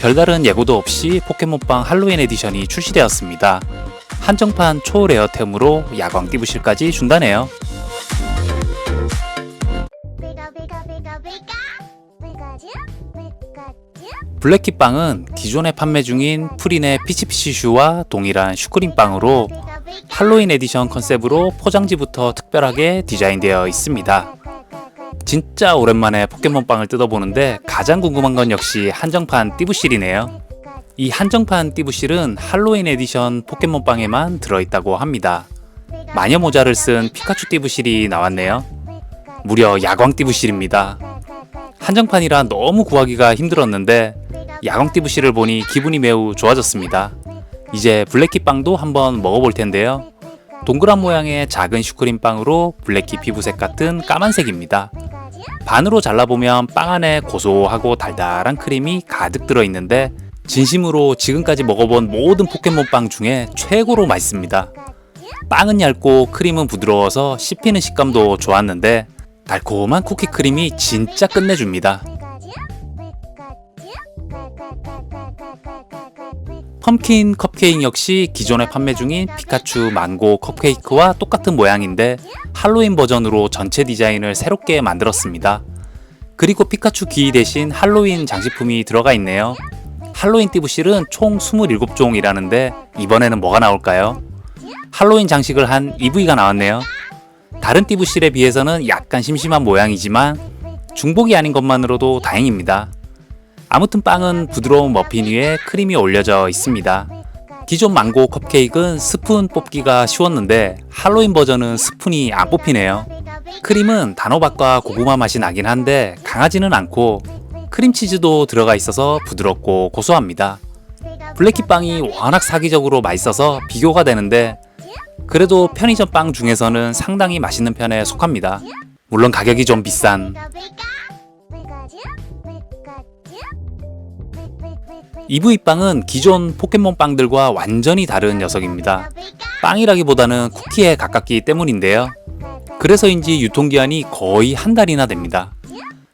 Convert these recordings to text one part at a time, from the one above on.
별다른 예고도 없이 포켓몬빵 할로윈 에디션이 출시되었습니다. 한정판 초레어템으로 야광 띠부실까지 준다네요. 블랙키빵은 기존에 판매 중인 프린의 피치피치슈와 동일한 슈크림빵으로 할로윈 에디션 컨셉으로 포장지부터 특별하게 디자인되어 있습니다. 진짜 오랜만에 포켓몬빵을 뜯어보는데 가장 궁금한 건 역시 한정판 띠부실이네요. 이 한정판 띠부실은 할로윈 에디션 포켓몬빵에만 들어있다고 합니다. 마녀 모자를 쓴 피카츄 띠부실이 나왔네요. 무려 야광 띠부실입니다. 한정판이라 너무 구하기가 힘들었는데 야광 띠부실을 보니 기분이 매우 좋아졌습니다. 이제 블랙키빵도 한번 먹어볼 텐데요. 동그란 모양의 작은 슈크림빵으로 블랙키 피부색 같은 까만색입니다. 반으로 잘라보면 빵 안에 고소하고 달달한 크림이 가득 들어있는데 진심으로 지금까지 먹어본 모든 포켓몬빵 중에 최고로 맛있습니다. 빵은 얇고 크림은 부드러워서 씹히는 식감도 좋았는데 달콤한 쿠키 크림이 진짜 끝내줍니다. 펌킨 컵케이크 역시 기존에 판매 중인 피카츄 망고 컵케이크와 똑같은 모양인데 할로윈 버전으로 전체 디자인을 새롭게 만들었습니다. 그리고 피카츄 귀 대신 할로윈 장식품이 들어가 있네요. 할로윈 띠부실은 총 27종이라는데 이번에는 뭐가 나올까요? 할로윈 장식을 한 EV가 나왔네요. 다른 띠부실에 비해서는 약간 심심한 모양이지만 중복이 아닌 것만으로도 다행입니다. 아무튼 빵은 부드러운 머핀 위에 크림이 올려져 있습니다. 기존 망고 컵케이크는 스푼 뽑기가 쉬웠는데 할로윈 버전은 스푼이 안 뽑히네요. 크림은 단호박과 고구마 맛이 나긴 한데 강하지는 않고 크림치즈도 들어가 있어서 부드럽고 고소합니다. 블랙키 빵이 워낙 사기적으로 맛있어서 비교가 되는데 그래도 편의점 빵 중에서는 상당히 맛있는 편에 속합니다. 물론 가격이 좀 비싼 EV 빵은 기존 포켓몬 빵들과 완전히 다른 녀석입니다. 빵이라기보다는 쿠키에 가깝기 때문인데요. 그래서인지 유통기한이 거의 한 달이나 됩니다.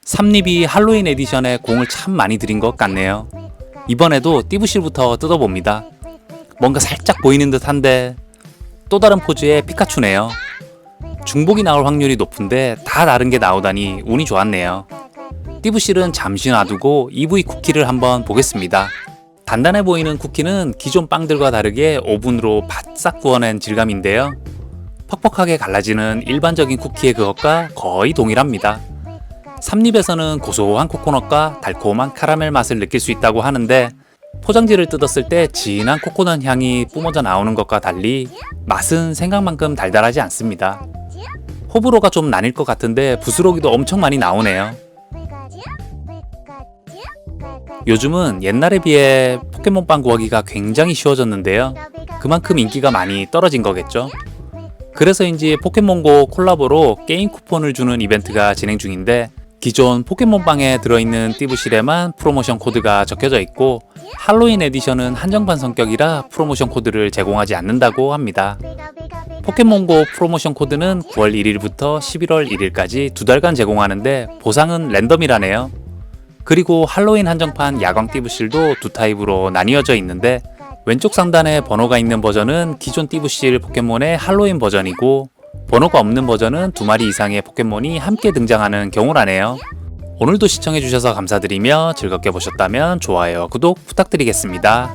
삼립이 할로윈 에디션에 공을 참 많이 들인 것 같네요. 이번에도 띠부실부터 뜯어봅니다. 뭔가 살짝 보이는 듯 한데 또 다른 포즈의 피카츄네요. 중복이 나올 확률이 높은데 다 다른 게 나오다니 운이 좋았네요. 띠부실은 잠시 놔두고 EV 쿠키를 한번 보겠습니다. 단단해 보이는 쿠키는 기존 빵들과 다르게 오븐으로 바싹 구워낸 질감인데요. 퍽퍽하게 갈라지는 일반적인 쿠키의 그것과 거의 동일합니다. 삼립에서는 고소한 코코넛과 달콤한 카라멜 맛을 느낄 수 있다고 하는데 포장지를 뜯었을 때 진한 코코넛 향이 뿜어져 나오는 것과 달리 맛은 생각만큼 달달하지 않습니다. 호불호가 좀 나뉠 것 같은데 부스러기도 엄청 많이 나오네요. 요즘은 옛날에 비해 포켓몬빵 구하기가 굉장히 쉬워졌는데요. 그만큼 인기가 많이 떨어진 거겠죠. 그래서인지 포켓몬고 콜라보로 게임 쿠폰을 주는 이벤트가 진행 중인데 기존 포켓몬빵에 들어있는 띠부실에만 프로모션 코드가 적혀져 있고 할로윈 에디션은 한정판 성격이라 프로모션 코드를 제공하지 않는다고 합니다. 포켓몬고 프로모션 코드는 9월 1일부터 11월 1일까지 두 달간 제공하는데 보상은 랜덤이라네요. 그리고 할로윈 한정판 야광 띠부실도 두 타입으로 나뉘어져 있는데 왼쪽 상단에 번호가 있는 버전은 기존 띠부실 포켓몬의 할로윈 버전이고 번호가 없는 버전은 두 마리 이상의 포켓몬이 함께 등장하는 경우라네요. 오늘도 시청해주셔서 감사드리며 즐겁게 보셨다면 좋아요, 구독 부탁드리겠습니다.